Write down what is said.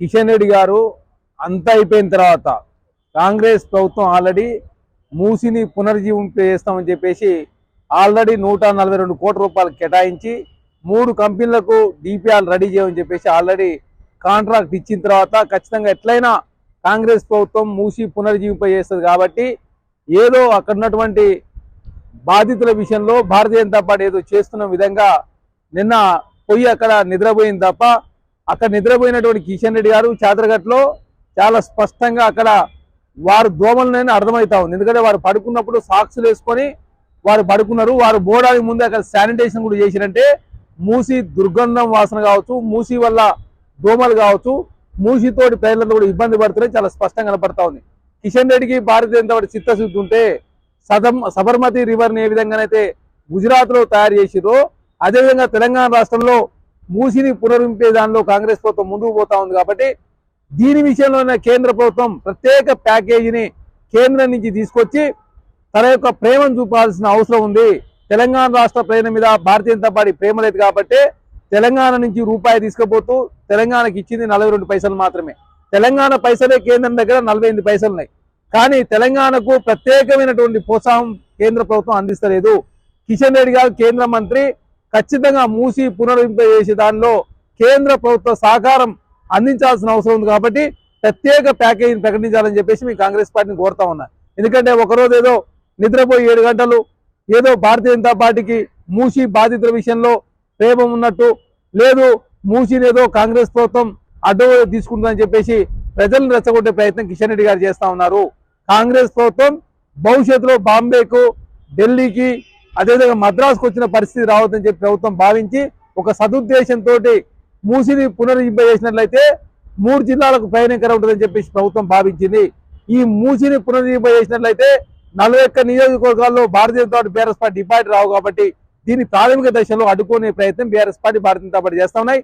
కిషన్ రెడ్డి గారు అంతా అయిపోయిన తర్వాత కాంగ్రెస్ ప్రభుత్వం ఆల్రెడీ మూసిని పునర్జీవింప చేస్తామని చెప్పేసి ఆల్రెడీ నూట నలభై రెండు కోట్ల రూపాయలు కేటాయించి మూడు కంపెనీలకు డిపిఆర్ రెడీ చేయమని చెప్పేసి ఆల్రెడీ కాంట్రాక్ట్ ఇచ్చిన తర్వాత ఖచ్చితంగా ఎట్లయినా కాంగ్రెస్ ప్రభుత్వం మూసి పునర్జీవింప చేస్తుంది కాబట్టి ఏదో అక్కడ ఉన్నటువంటి బాధితుల విషయంలో భారతీయ జనతా పార్టీ ఏదో చేస్తున్న విధంగా నిన్న పోయి అక్కడ నిద్రపోయింది తప్ప అక్కడ నిద్రపోయినటువంటి కిషన్ రెడ్డి గారు చాదరగట్లో చాలా స్పష్టంగా అక్కడ వారు దోమలనైనా అర్థమవుతా ఉంది. ఎందుకంటే వారు పడుకున్నప్పుడు సాక్స్లు వేసుకొని వారు పడుకున్నారు. వారు బోడానికి ముందు అక్కడ శానిటేషన్ కూడా చేసినంటే మూసి దుర్గంధం వాసన కావచ్చు మూసి వల్ల దోమలు కావచ్చు మూసితోటి ప్రజలంతా కూడా ఇబ్బంది పడుతున్నాయి చాలా స్పష్టంగా కనపడతా ఉంది. కిషన్ రెడ్డికి భారతీయ జనతా పార్టీ చిత్తశుద్ధి ఉంటే సదం సబర్మతి రివర్ని ఏ విధంగానైతే గుజరాత్లో తయారు చేసిరో అదేవిధంగా తెలంగాణ రాష్ట్రంలో మూసిని పునరుంపే దానిలో కాంగ్రెస్ ప్రభుత్వం ముందుకు పోతా ఉంది కాబట్టి దీని విషయంలోనే కేంద్ర ప్రభుత్వం ప్రత్యేక ప్యాకేజీని కేంద్రం నుంచి తీసుకొచ్చి తన యొక్క ప్రేమను చూపాల్సిన అవసరం ఉంది. తెలంగాణ రాష్ట్ర ప్రజల మీద భారతీయ జనతా పార్టీ ప్రేమ లేదు కాబట్టి తెలంగాణ నుంచి రూపాయి తీసుకుపోతూ తెలంగాణకి ఇచ్చింది నలభై రెండు పైసలు మాత్రమే. తెలంగాణ పైసలే కేంద్రం దగ్గర నలభై ఎనిమిది పైసలు ఉన్నాయి. కానీ తెలంగాణకు ప్రత్యేకమైనటువంటి ప్రోత్సాహం కేంద్ర ప్రభుత్వం అందిస్తలేదు. కిషన్ రెడ్డి గారు కేంద్ర మంత్రి ఖచ్చితంగా మూసి పునరుద్ధ చేసే దానిలో కేంద్ర ప్రభుత్వ సహకారం అందించాల్సిన అవసరం ఉంది కాబట్టి ప్రత్యేక ప్యాకేజీని ప్రకటించాలని చెప్పేసి మీ కాంగ్రెస్ పార్టీని కోరుతా ఉన్నా. ఎందుకంటే ఒకరోజు ఏదో నిద్రపోయి ఏడు గంటలు ఏదో భారతీయ జనతా పార్టీకి మూసి బాధితుల విషయంలో ప్రేమం ఉన్నట్టు లేదు మూసిని ఏదో కాంగ్రెస్ ప్రభుత్వం అడ్డు తీసుకుంటుందని చెప్పేసి ప్రజలను రెచ్చగొట్టే ప్రయత్నం కిషన్ రెడ్డి గారు చేస్తా ఉన్నారు. కాంగ్రెస్ ప్రభుత్వం భవిష్యత్తులో బాంబేకు ఢిల్లీకి అదేవిధంగా మద్రాసుకు వచ్చిన పరిస్థితి రావద్దని చెప్పి ప్రభుత్వం భావించి ఒక సదుద్దేశంతో మూసిని పునరుద్ధరింప చేసినట్లయితే మూడు జిల్లాలకు ప్రయాణికర ఉంటుందని చెప్పేసి ప్రభుత్వం భావించింది. ఈ మూసిని పునరుద్ధరింప చేసినట్లయితే నలభై ఒక్క నియోజకవర్గాల్లో Bharatiya Janata party BRS party deposit రావు కాబట్టి దీని ప్రాథమిక దశలో అడ్డుకునే ప్రయత్నం BRS party Bharatiya Janata party చేస్తా ఉన్నాయి.